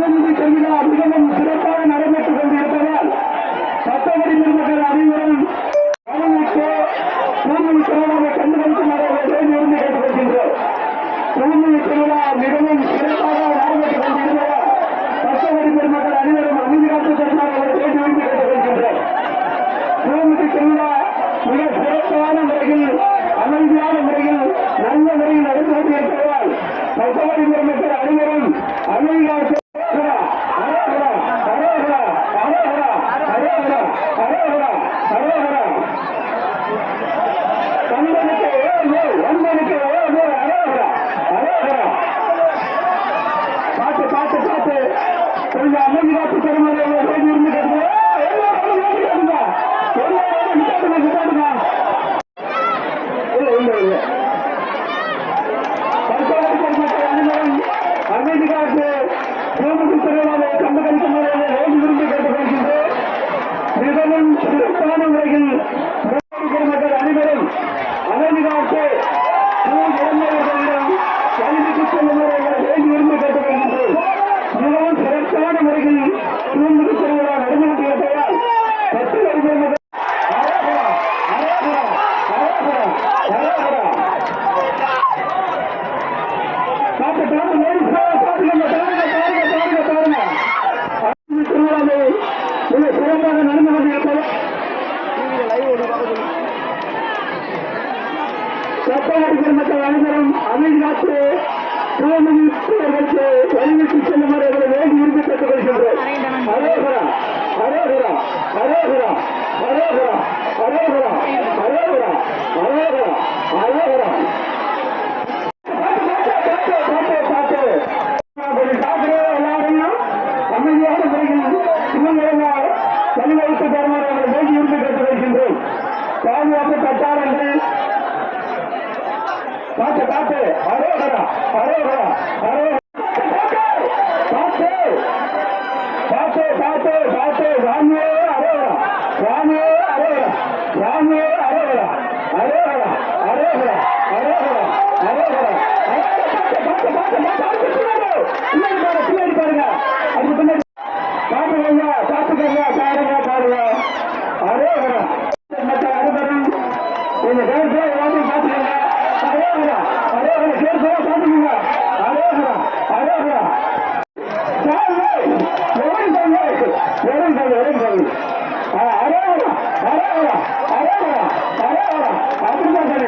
சங்கநிதி செல்வினார் மிகவும் சிறப்பாக நடைபெற்றுக் கொண்டிருப்பதால் சட்டமடி மக்கள் அனைவரும் கவனித்து பூமி திருவிழாவை கண்டுபிடிக்குமாறு வேண்டியிருந்து கேட்டுக்கொள்கின்றோம் பூமி திருவிழா மிகவும் சிறப்பாக நடைபெற்றுக் கொண்டிருப்பதால் சட்டமடி பெருமக்கள் அனைவரும் அமைதி காத்து செல்வார்கள் வேண்டியிருந்து கேட்டுக்கொள்கின்றோம் பூமி திருவிழா மிக சிறப்பான முறையில் அமைதியான முறையில் நல்ல முறையில் நடந்து கொண்டிருப்பதால் மக்கள் அனைவரும் அமைதி சப்பாடிகள் மற்றும் அனைவரும் அமைதி காத்து திருமணி வழிவிட்டு செல்லுமாறு அவர்கள் வேண்டி இருந்து பெற்றுக் கொள்கின்றனர் காட்டு காட்டு அரோகரா அரோகரா அரோகரா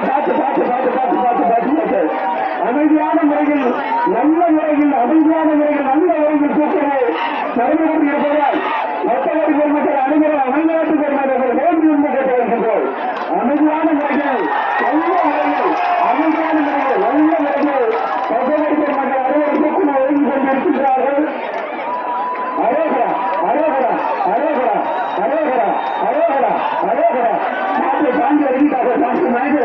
பார்த்து பார்த்து பார்த்து பார்த்து பார்த்து பார்த்து பார்த்து அமைதியான முறையில் நல்ல முறையில் அமைதியான முறையில் நல்ல முறையில் கூட்டுறது தருமபுரி இருப்பதால் மொத்தவரி பெருமக்கள் அனைவரும் அமைநாட்டு பெருமக்கள் வேண்டி என்று கேட்டு அமைதியான முறையில் நல்ல முறையில் அமைதியான முறையில் நல்ல முறையில் மொத்தவரி பெருமக்கள் அனைவரும் கூட்டு ஒழுங்கி கொண்டிருக்கின்றார்கள் அரோகரா அரோகரா அரோகரா அரோகரா அரோகரா அரோகரா சாப்பிட்டு சாந்தி அறிவிக்காக சாப்பிட்டு நாயகர்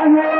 Amen.